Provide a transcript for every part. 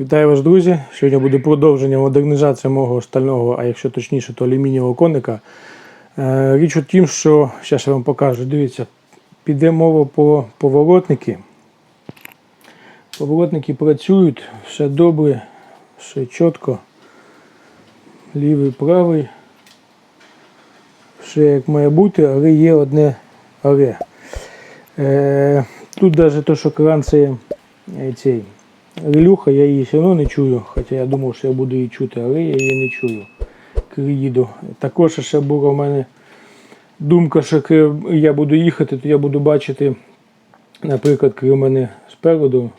Вітаю вас, друзі! Сьогодні буде продовження модернізації мого стального, а якщо точніше, то алюмінієвого коника. Е, Річ у тім, що зараз я вам покажу. Дивіться, піде мова по поворотники. Поворотники працюють, все добре, все чітко. Лівий, правий. Все як має бути, але є одне але. Е, тут навіть те, що кран це е, цей. Релюха, я її все одно не чую, хоча я думав, що я буду її чути, але я її не чую. Їду. Також ще була в мене думка, що коли я буду їхати, то я буду бачити, наприклад, коли в мене спереду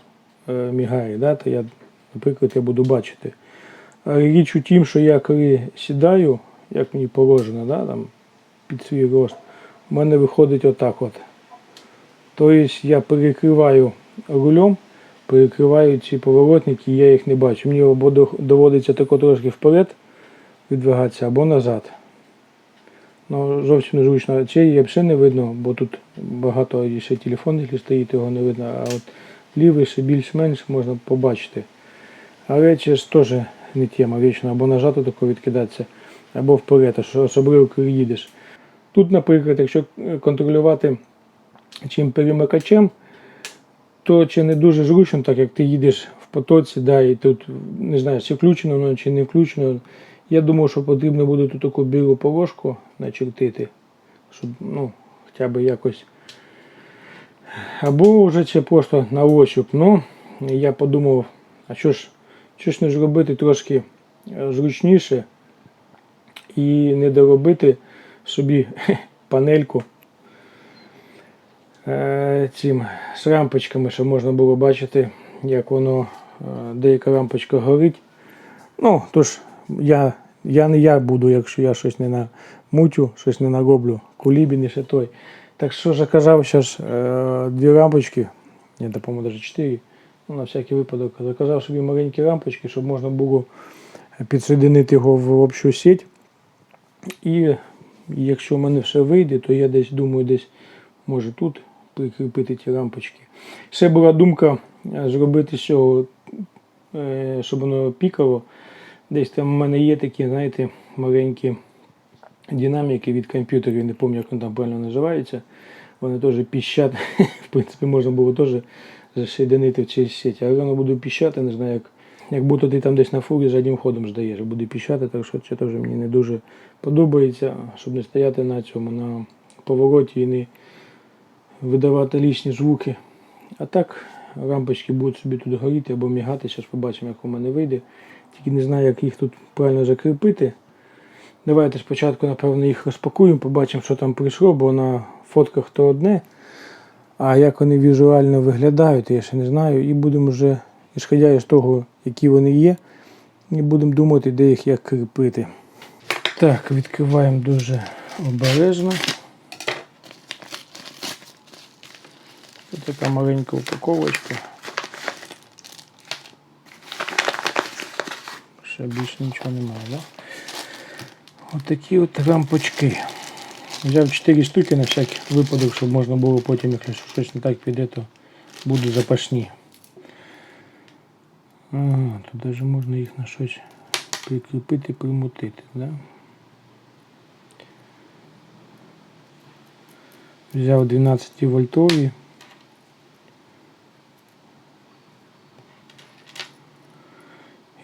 е, мігає, да, то я, наприклад, я буду бачити. Річ у тім, що я коли сідаю, як мені положено, да, там, під свій рост, у мене виходить отак от. Тобто я перекриваю рулем, перекриваю ці поворотники, я їх не бачу. Мені або доводиться тако трошки вперед відвигатися, або назад. Ну, зовсім незручно. Цей взагалі не видно, бо тут багато ще телефон, якщо стоїть, його не видно. А от лівий ще більш-менш можна побачити. Але це ж теж не тема вічно, або нажати тако відкидатися, або вперед, особливо коли їдеш. Тут, наприклад, якщо контролювати чим перемикачем, то чи не дуже зручно, так як ти їдеш в потоці, да, і тут не знаю, чи включено воно, чи не включено. Я думав, що потрібно буде тут таку білу полоску начертити, щоб ну, хоча б якось. Або вже це просто на ощуп. Ну, я подумав, а що ж, що ж не зробити трошки е, зручніше і не доробити собі панельку цим з рампочками, щоб можна було бачити, як воно е, деяка рампочка горить. Ну, тож я, я не я буду, якщо я щось не намутю, щось не нароблю. Кулібін і ще той. Так що заказав зараз е, дві рампочки, я по-моєму, навіть чотири. Ну, на всякий випадок заказав собі маленькі рампочки, щоб можна було підсоединити його в общу сеть. І якщо в мене все вийде, то я десь думаю, десь може тут прикріпити ті рампочки. Ще була думка е, зробити цього, е, щоб воно пікало. Десь там в мене є такі, знаєте, маленькі динаміки від комп'ютерів, не пам'ятаю, як вони там правильно називаються. Вони теж піщать. В принципі, можна було теж засоединити в цій сеті. Але воно буде піщати, не знаю, як, як будто ти там десь на фурі заднім ходом здаєш, буде піщати, так що це теж мені не дуже подобається, щоб не стояти на цьому, на повороті і не видавати лишні звуки. А так, рампочки будуть собі тут горіти або мігати, зараз побачимо, як у мене вийде. Тільки не знаю, як їх тут правильно закріпити. Давайте спочатку, напевно, їх розпакуємо, побачимо, що там прийшло, бо на фотках то одне. А як вони візуально виглядають, я ще не знаю. І будемо вже, ісходя із того, які вони є, і будемо думати, де їх як кріпити. Так, відкриваємо дуже обережно. Така маленька упаковочка. Ще більше нічого немає, да? Ось такі от рампочки. Взяв 4 штуки на всякий випадок, щоб можна було потім, якщо щось не так піде, то будуть запашні. Ага, тут навіть можна їх на щось прикріпити, примутити. Да? Взяв 12 вольтові.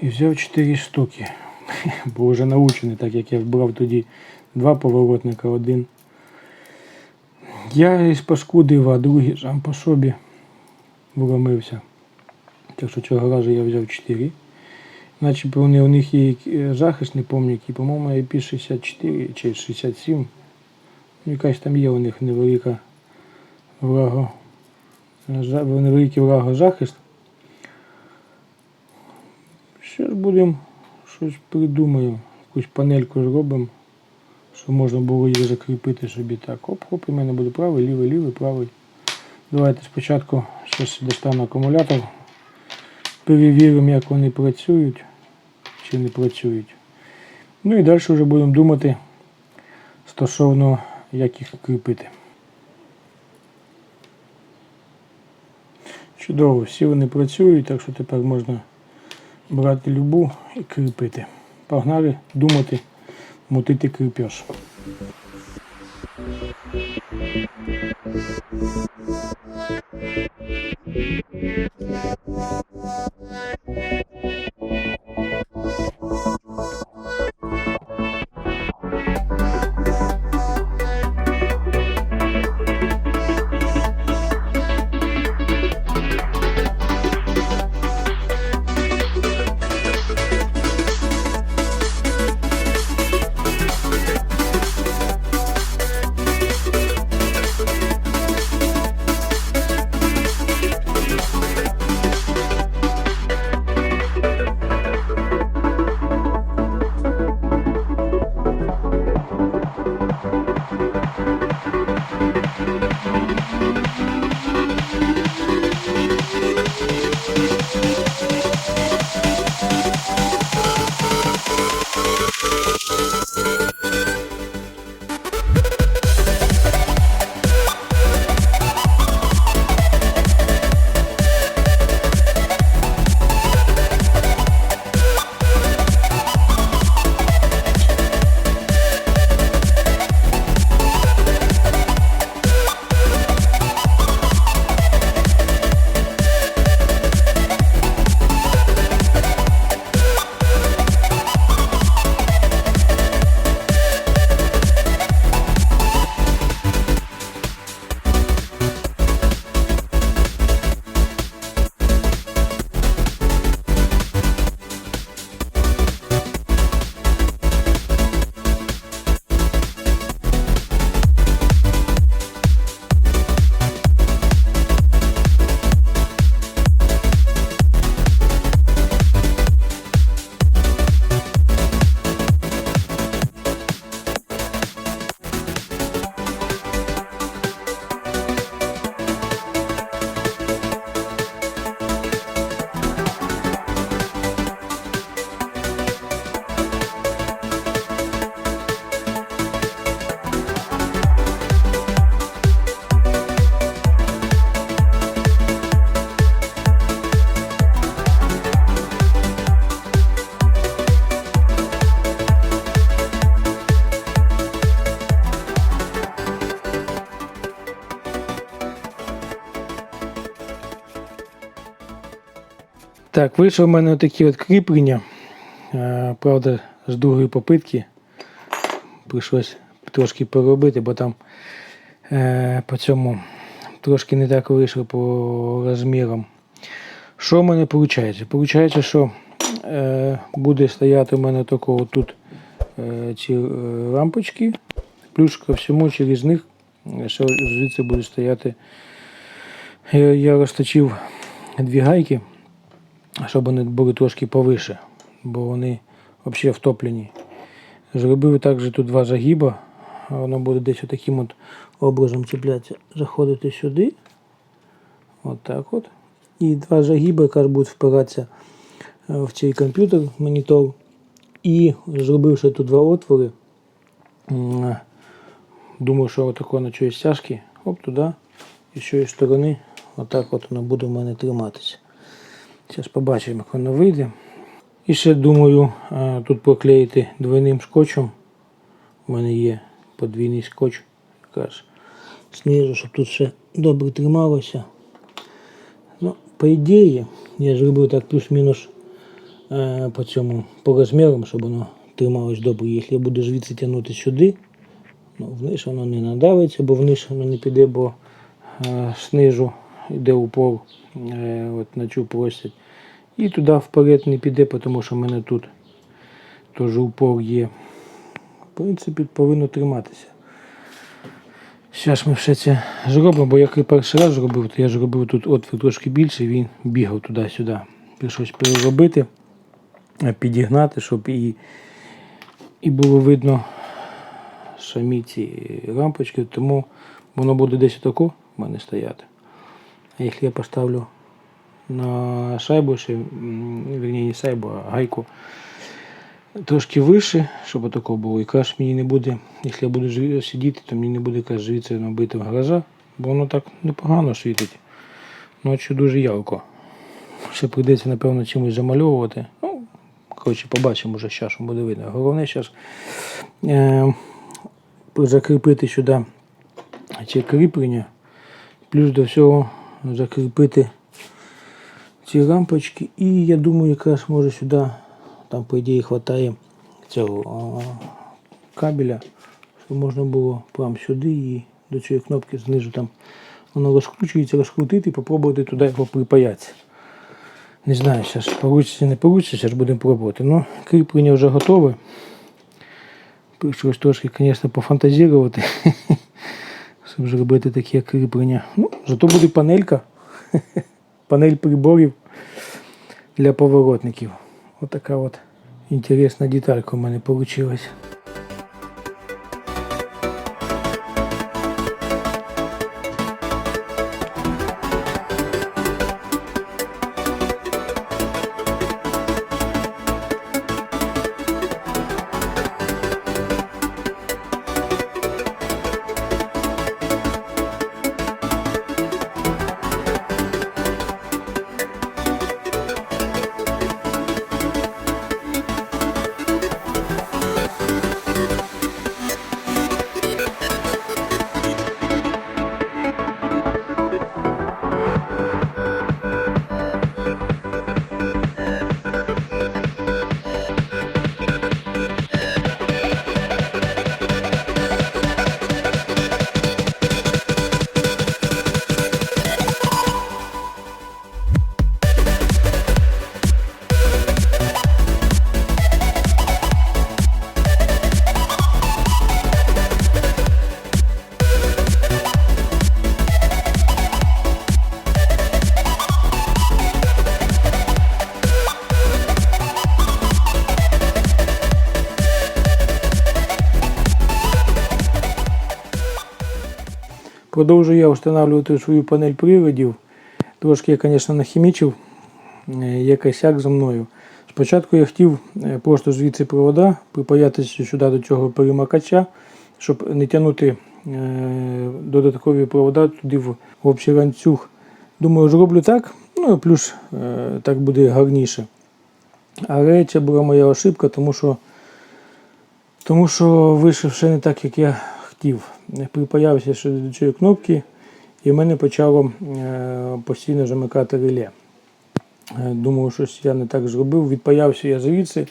І взяв 4 штуки. Бо вже научений, так як я брав тоді два поворотника, один. Я із паскудив, а другий сам по собі вломився. Так що цього разу я взяв 4. Начебто вони, у них є е, захист, не пам'ятаю, по-моєму, IP64 чи 67. Ну, якась там є у них невелика враго, за- невеликий влагозахист. Ще ж будемо щось придумаємо, якусь панельку зробимо, щоб можна було її закріпити собі так. Оп-оп, і в мене буде правий, лівий, лівий, правий. Давайте спочатку щось достану акумулятор. Перевіримо, як вони працюють чи не працюють. Ну і далі вже будемо думати стосовно як їх кріпити. Чудово, всі вони працюють, так що тепер можна брати любу і кріпити. Погнали думати, мутити кріпеж. Так, вийшов у мене такі кріплення. Е, Правда, з другої попитки прийшлось трошки поробити, бо там е, по цьому трошки не так вийшло по розмірам. Що в мене виходить? Получається, що е, буде стояти у мене такого тут ці лампочки, плюс ко всьому через них ще звідси буде стояти. Я розточив дві гайки щоб вони були трошки повише, бо вони взагалі втоплені. Зробив також тут два загиба, воно буде десь таким от образом чіплятися. Заходити сюди, от так от. І два загиби, якраз будуть впиратися е, в цей комп'ютер, монітор. І зробивши тут два отвори, думаю, що отако на чоїсь стяжки, оп, туди, і з цієї сторони, отак от воно буде в мене триматися. Зараз побачимо, як воно вийде. І ще думаю тут поклеїти двойним скотчем. У мене є подвійний скотч. Знизу, щоб тут все добре трималося. Ну, по ідеї, я зробив так плюс-мінус е, по цьому по розмірам, щоб воно трималось добре. Якщо я буду звідси тягнути сюди, ну, вниз воно не надавиться, бо вниз воно не піде, бо е, знизу йде упор е, от на цю площадь. І туди вперед не піде, тому що в мене тут теж упор є. В принципі, повинно триматися. Зараз ми все це зробимо, бо як я перший раз зробив, то я ж робив тут отвір трошки більший, він бігав туди-сюди. Прийшлось переробити, е, підігнати, щоб і, і було видно самі ці лампочки, тому воно буде десь отако в мене стояти. А якщо я поставлю на шайбу, вірні, не шайбу, а гайку трошки вище, щоб отако було. І каш мені не буде, якщо я буду сидіти, то мені не буде каш звідси набити в гаража, бо воно так непогано світить. Ночі дуже ярко. Ще прийдеться, напевно, чимось замальовувати. Ну, коротше, побачимо вже зараз, що буде видно. Головне зараз е, закріпити сюди ці кріплення, плюс до всього закріпити ці лампочки. І я думаю, якраз може сюди, там по ідеї вистачає цього кабеля, щоб можна було прямо сюди і до цієї кнопки знизу там воно розкручується, розкрутити і спробувати туди його припаяти. Не знаю, зараз вийде, не вийде, зараз будемо пробувати. Ну, кріплення вже готове. Прийшлось трошки, звісно, пофантазірувати, зробити таке кріплення. Ну, зато буде панелька. Панель приборів для поворотників. Ось така от інтересна деталька у мене вийшла. Продовжую я встановлювати свою панель приводів. Трошки я, звісно, нахімічив е, є косяк за мною. Спочатку я хотів е, просто звідси провода припаятися сюди до цього перемикача, щоб не тягнути е, додаткові провода туди в общий ланцюг. Думаю, зроблю так, ну і плюс так буде гарніше. Але це була моя ошибка, тому що, тому що вийшов ще не так, як я хотів. Припаявся ще до цієї кнопки, і в мене почало е, постійно замикати реле. Е, Думав, щось я не так зробив. Відпаявся я звідси,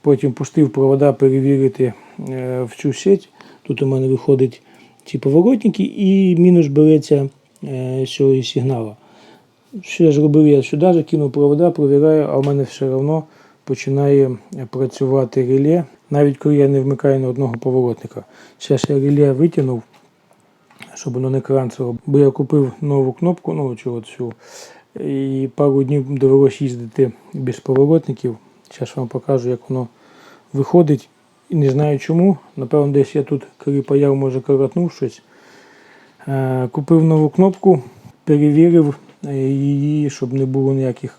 потім пустив провода перевірити е, в цю сеть. Тут у мене виходять ці поворотники і мінус береться з цього сигналу. Що я зробив, я сюди закинув провода, провіряю, а в мене все одно починає працювати реле, навіть коли я не вмикаю на одного поворотника. Зараз я реле витягнув, щоб воно не кранцело, бо я купив нову кнопку, ну цю, цю і пару днів довелося їздити без поворотників. Зараз вам покажу, як воно виходить. І не знаю чому. Напевно, десь я тут коли паяв, може коротнув щось. Е, Купив нову кнопку, перевірив е, її, щоб не було ніяких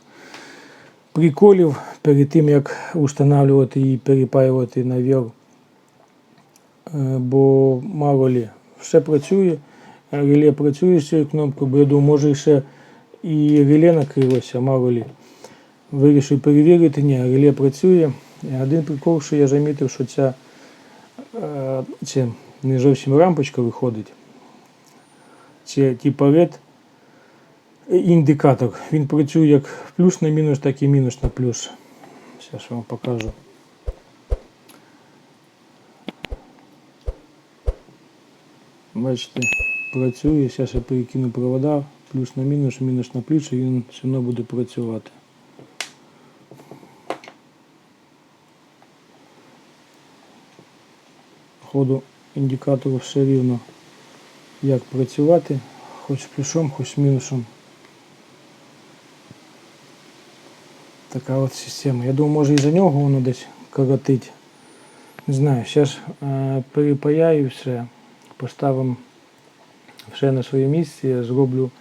приколів перед тим, як встановлювати і перепаювати на вір. Е, Бо мало лі, все працює, реле працює з цією кнопкою, бо я думаю, може ще і реле накрилося, мало лі. Вирішив перевірити, ні, реле працює. Один прикол, що я замітив, що ця, е, це не зовсім рампочка виходить. Це типа LED індикатор. Він працює як плюс на мінус, так і мінус на плюс. Зараз вам покажу. Бачите, працює, зараз я перекину провода, плюс на мінус, мінус на плюс, і він все одно буде працювати. Ходу індикатору все рівно як працювати, хоч плюсом, хоч мінусом. Така от система. Я думаю, може і за нього воно десь коротить. Не знаю, зараз е, перепаяю все, поставимо все на своє місце, я зроблю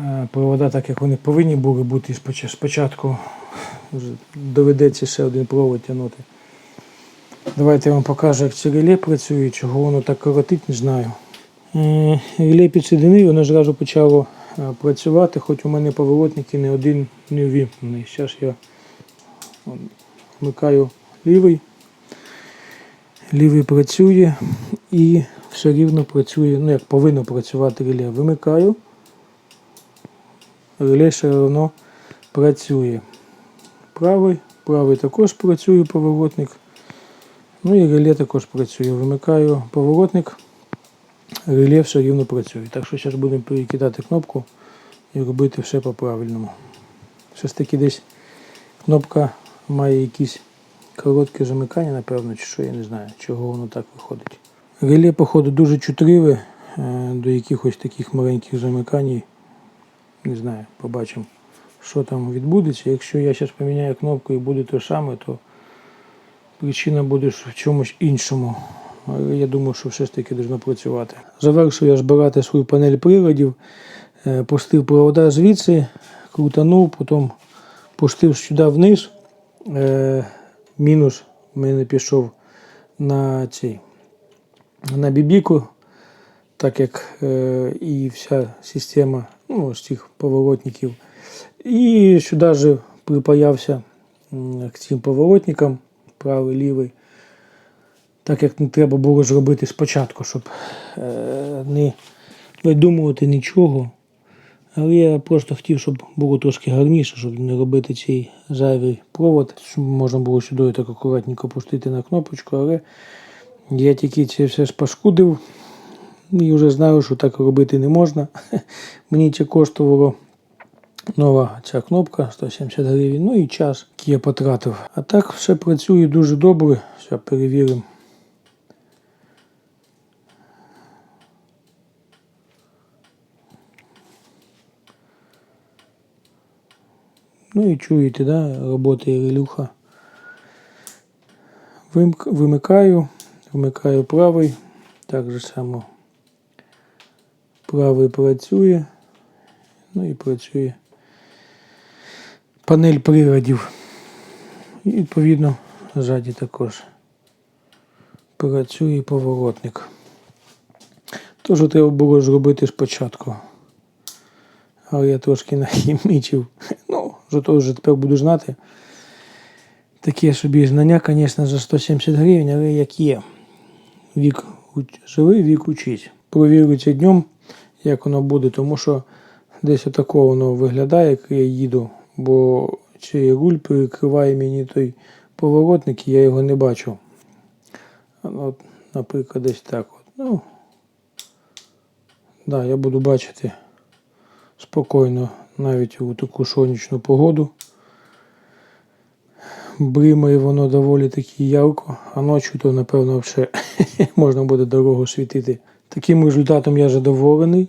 е, провода так, як вони повинні були бути спочатку. Вже доведеться ще один провод тягнути. Давайте я вам покажу, як це реле працює, чого воно так коротить, не знаю. Реле підсоединив, воно зразу почало працювати, хоч у мене поворотники не один не увімкнений. Зараз я Вмикаю лівий. Лівий працює і все рівно працює, ну як повинно працювати реле. Вимикаю. Реле все одно працює. Правий, правий також працює поворотник. Ну і реле також працює. Вимикаю поворотник, реле все рівно працює. Так що зараз будемо перекидати кнопку і робити все по-правильному. Щось таки десь кнопка має якісь коротке замикання, напевно, чи що, я не знаю, чого воно так виходить. Реле, походу, дуже чутливе е, до якихось таких маленьких замикань. Не знаю, побачимо, що там відбудеться. Якщо я зараз поміняю кнопку і буде те саме, то причина буде в чомусь іншому. Але я думаю, що все ж таки должно працювати. Завершив я збирати свою панель приладів, е, пустив провода звідси, крутанув, потім пустив сюди вниз. Е, Мінус в мене пішов на цей на бібіку, так як е, і вся система ну, з цих поворотників. І сюди же припаявся к цим поворотникам, правий, лівий. Так як не треба було зробити спочатку, щоб е, не видумувати нічого. Але я просто хотів, щоб було трошки гарніше, щоб не робити цей зайвий провод, щоб можна було сюди так акуратненько пустити на кнопочку, але я тільки це все ж і вже знаю, що так робити не можна. Мені це коштувало нова ця кнопка 170 гривень, ну і час, який я потратив. А так все працює дуже добре. Зараз перевіримо. Ну і чуєте, да, роботає релюха. Вимикаю, вмикаю правий. Так же само правий працює. Ну і працює панель приладів. І відповідно ззаді також працює поворотник. То, що треба було зробити спочатку. Але я трошки нахімічив. Ну, зато вже тепер буду знати. Таке собі знання, звісно, за 170 гривень, але як є. Вік живий, вік учить. Провірю це днем, як воно буде, тому що десь отако воно виглядає, як я їду, бо цей руль перекриває мені той поворотник, і я його не бачу. От, наприклад, десь так. От. Ну, да, я буду бачити спокійно навіть у таку сонячну погоду. Бримає воно доволі таки ярко, а ночі то, напевно, вже можна буде дорогу світити. Таким результатом я задоволений.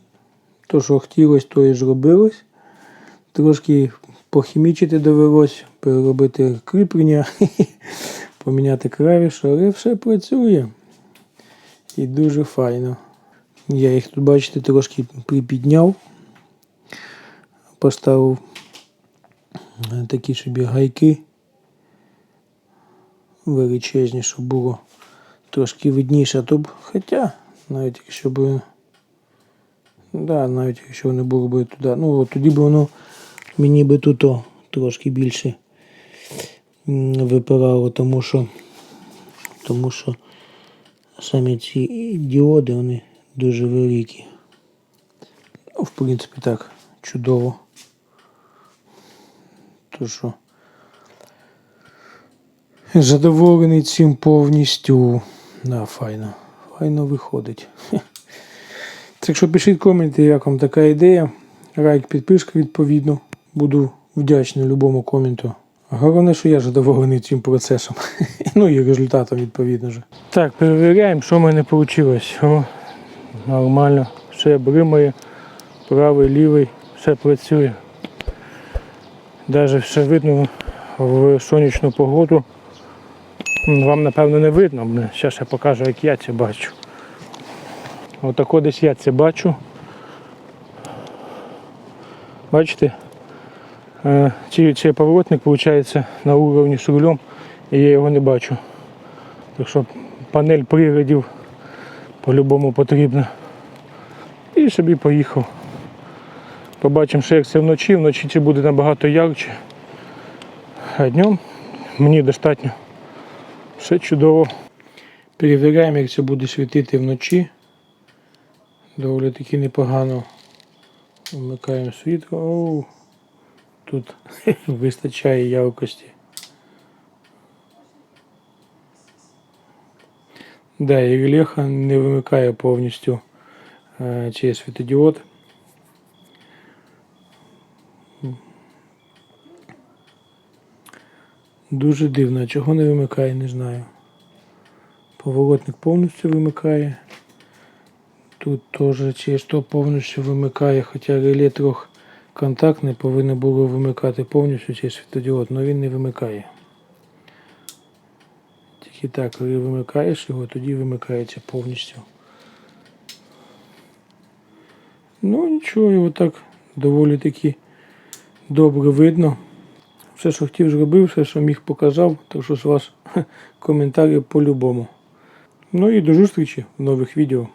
То, що хотілося, то і зробилось. Трошки похімічити довелось, переробити кріплення, поміняти клавіші, але все працює. І дуже файно. Я їх тут, бачите, трошки припідняв, поставив е, такі собі гайки величезні, щоб було трошки видніше, то б, хоча, навіть якщо б, да, навіть якщо не було б туди, ну от тоді б воно мені би тут о, трошки більше випирало, тому що, тому що самі ці діоди, вони дуже великі. В принципі, так, чудово. То що задоволений цим повністю. Да, файно. Файно виходить. Так що пишіть коменти, як вам така ідея. Лайк, підписка відповідно. Буду вдячний любому коменту. Головне, що я задоволений цим процесом. ну і результатом відповідно ж. Так, перевіряємо, що в мене вийшло. О, нормально. Все бримає. Правий, лівий, все працює. Навіть все видно в сонячну погоду. Вам напевно не видно. Зараз я покажу, як я це бачу. Отако десь я це бачу. Бачите? Е, Цей, цей поворотник виходить на уровні з рулем і я його не бачу. Так що панель приладів по-любому потрібна. І собі поїхав. Побачимо, що як це вночі, вночі це буде набагато ярче. А днем мені достатньо. Все чудово. Перевіряємо, як це буде світити вночі. Доволі таки непогано. Вмикаємо світло. Оу, тут вистачає яркості. Да, і релеха не вимикає повністю е, цей світодіод. Дуже дивно, чого не вимикає, не знаю. Поворотник повністю вимикає. Тут теж через то повністю вимикає, хоча реле трохи контактне повинно було вимикати повністю цей світодіод, але він не вимикає. Тільки так, коли вимикаєш його, тоді вимикається повністю. Ну нічого, його так доволі таки добре видно. Все, що хотів, зробив, все, що міг, показав. Так що з вас коментарі по-любому. Ну і до зустрічі в нових відео.